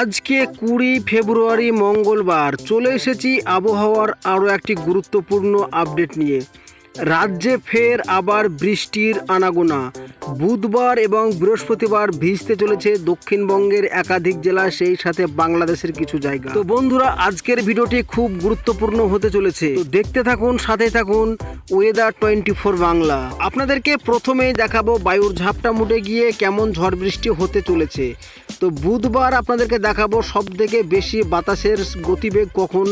আজকে কুড়ি ফেব্রুয়ারি মঙ্গলবার চলে এসেছি আবহাওয়ার আরও একটি গুরুত্বপূর্ণ আপডেট নিয়ে। রাজ্যে ফের আবার বৃষ্টির আনাগোনা। বুধবার এবং বৃহস্পতিবার ভিজতে চলেছে দক্ষিণবঙ্গের একাধিক জেলা, সেই সাথে বাংলাদেশের কিছু জায়গা। তো বন্ধুরা, আজকের ভিডিওটি খুব গুরুত্বপূর্ণ হতে চলেছে। দেখতে থাকুন সাথে থাকুন ওয়েদার টোয়েন্টি ফোর বাংলা। আপনাদেরকে প্রথমেই দেখাবো বায়ুর ঝাপটা মুটে গিয়ে কেমন ঝড় বৃষ্টি হতে চলেছে। তো বুধবার আপনাদেরকে দেখাবো সব থেকে বেশি বাতাসের গতিবেগ কখন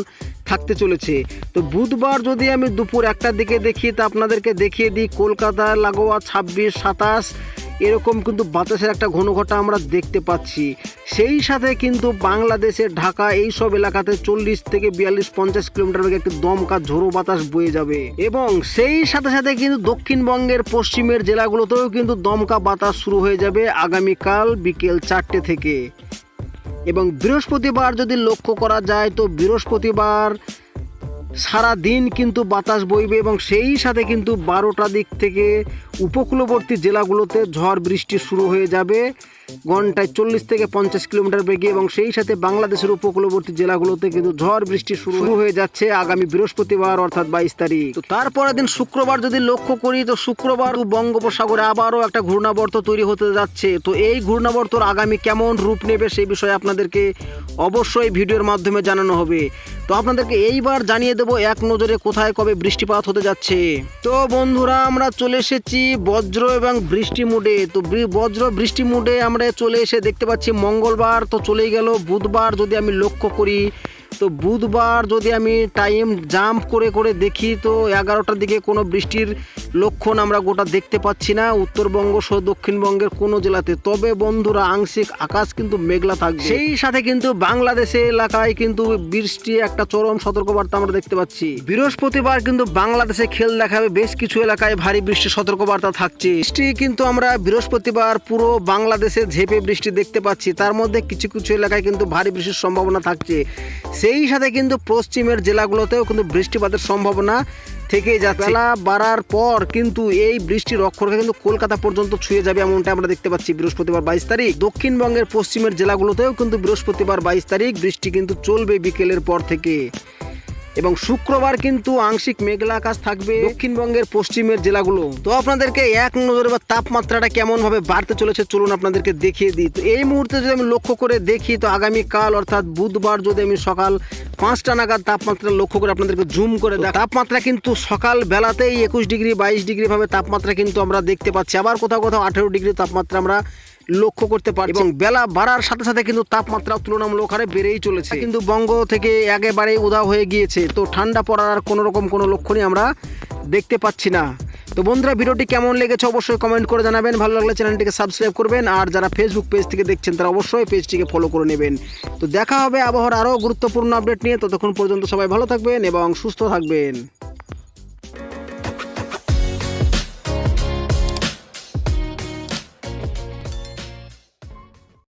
থাকতে চলেছে। তো বুধবার যদি আমি দুপুর একটার দিকে দেখি, তা আপনাদেরকে দেখিয়ে দিই, কলকাতা, লাগোয়া, ছাব্বিশ, সাতাশ এরকম কিন্তু বাতাসের একটা ঘনঘটা আমরা দেখতে পাচ্ছি। সেই সাথে কিন্তু বাংলাদেশের ঢাকা এই সব এলাকাতে চল্লিশ থেকে বিয়াল্লিশ, পঞ্চাশ কিলোমিটার বেগে একটি দমকা ঝোড়ো বাতাস বয়ে যাবে। এবং সেই সাথে সাথে কিন্তু দক্ষিণবঙ্গের পশ্চিমের জেলাগুলোতেও কিন্তু দমকা বাতাস শুরু হয়ে যাবে আগামীকাল বিকেল চারটে থেকে। এবং বৃহস্পতিবার যদি লক্ষ্য করা যায়, তো বৃহস্পতিবার সারা দিন কিন্তু বাতাস বইবে এবং সেই সাথে কিন্তু বারোটা দিক থেকে উপকূলবর্তী জেলাগুলোতে ঝড় বৃষ্টি শুরু হয়ে যাবে। ঘন্টায় চল্লিশ থেকে পঞ্চাশ কিলোমিটার বেগে এবং সেই সাথে বাংলাদেশের উপকূলবর্তী জেলাগুলোতে কিন্তু ঝড় বৃষ্টি শুরু হয়ে যাচ্ছে আগামী বৃহস্পতিবার অর্থাৎ বাইশ তারিখ। তো তারপরের দিন শুক্রবার যদি লক্ষ্য করি তো শুক্রবার বঙ্গোপসাগরে আবারও একটা ঘূর্ণাবর্ত তৈরি হতে যাচ্ছে। তো এই ঘূর্ণাবর্তর আগামী কেমন রূপ নেবে সেই বিষয়ে আপনাদেরকে অবশ্যই ভিডিওর মাধ্যমে জানানো হবে। তো আপনাদেরকে এইবার জানিয়ে দেবো এক নজরে কোথায় কবে বৃষ্টিপাত হতে যাচ্ছে। তো বন্ধুরা আমরা চলে এসেছি বজ্র এবং বৃষ্টি মুডে। তো বজ্র, বৃষ্টি মুডে আমরা চলে এসে দেখতে পাচ্ছি মঙ্গলবার, তো চলেই গেল বুধবার। যদি আমি লক্ষ্য করি তো বুধবার যদি আমি টাইম জাম্প করে করে দেখি, তো এগারোটার দিকে কোনো বৃষ্টির লক্ষণ আমরা গোটা দেখতে পাচ্ছি না। উত্তরবঙ্গ সহ দক্ষিণবঙ্গের কোনো জেলাতে। তবে বন্ধুরা, আংশিক আকাশ কিন্তু মেঘলা থাকবে। সেই সাথে কিন্তু বাংলাদেশের এলাকায় কিন্তু বৃষ্টি একটা চরম সতর্কবার্তা আমরা দেখতে পাচ্ছি। বৃহস্পতিবার কিন্তু বাংলাদেশে খেল দেখাবে। বেশ কিছু এলাকায় ভারী বৃষ্টির সতর্কবার্তা থাকছে। বৃষ্টি কিন্তু আমরা বৃহস্পতিবার পুরো বাংলাদেশে ঝেপে বৃষ্টি দেখতে পাচ্ছি। তার মধ্যে কিছু কিছু এলাকায় কিন্তু ভারী বৃষ্টির সম্ভাবনা থাকছে। সেই সাথে কিন্তু পশ্চিমের জেলাগুলোতেও কিন্তু বৃষ্টিপাতের সম্ভাবনা থেকেই যাচ্ছে। বেলা বাড়ার পর কিন্তু এই বৃষ্টির অক্ষরকে কিন্তু কলকাতা পর্যন্ত ছুঁয়ে যাবে এমনটা আমরা দেখতে পাচ্ছি বৃহস্পতিবার বাইশ তারিখ। দক্ষিণবঙ্গের পশ্চিমের জেলাগুলোতেও কিন্তু বৃহস্পতিবার বাইশ তারিখ বৃষ্টি কিন্তু চলবে বিকেলের পর থেকে। এবং শুক্রবার কিন্তু আংশিক মেঘলা আকাশ থাকবে দক্ষিণবঙ্গের পশ্চিমের জেলাগুলো। তো আপনাদেরকে এক নজরে বা তাপমাত্রাটা কেমন ভাবে বাড়তে চলেছে চলুন আপনাদেরকে দেখিয়ে দিই। তো এই মুহূর্তে যদি আমি লক্ষ্য করে দেখি, তো আগামীকাল অর্থাৎ বুধবার যদি আমি সকাল পাঁচটা নাগাদ তাপমাত্রা লক্ষ্য করে আপনাদেরকে জুম করে দেখ তাপমাত্রা কিন্তু সকাল বেলাতেই একুশ ডিগ্রি, বাইশ ডিগ্রি ভাবে তাপমাত্রা কিন্তু আমরা দেখতে পাচ্ছি। আবার কোথাও কোথাও আঠেরো ডিগ্রি তাপমাত্রা আমরা লক্ষ্য করতে পারি এবং বেলা বাড়ার সাথে সাথে কিন্তু তাপমাত্রা তুলনামূলক হারে বেড়েই চলেছে। কিন্তু বঙ্গ থেকে একেবারে উধাও হয়ে গিয়েছে তো ঠান্ডা পড়ার আর কোনো রকম কোনো লক্ষণই আমরা দেখতে পাচ্ছি না। তো বন্ধুরা ভিডিওটি কেমন লেগেছে অবশ্যই কমেন্ট করে জানাবেন। ভালো লাগলে চ্যানেলটিকে সাবস্ক্রাইব করবেন আর যারা ফেসবুক পেজ থেকে দেখছেন তারা অবশ্যই পেজটিকে ফলো করে নেবেন। তো দেখা হবে আবহাওয়ার আরও গুরুত্বপূর্ণ আপডেট নিয়ে। ততক্ষণ পর্যন্ত সবাই ভালো থাকবেন এবং সুস্থ থাকবেন।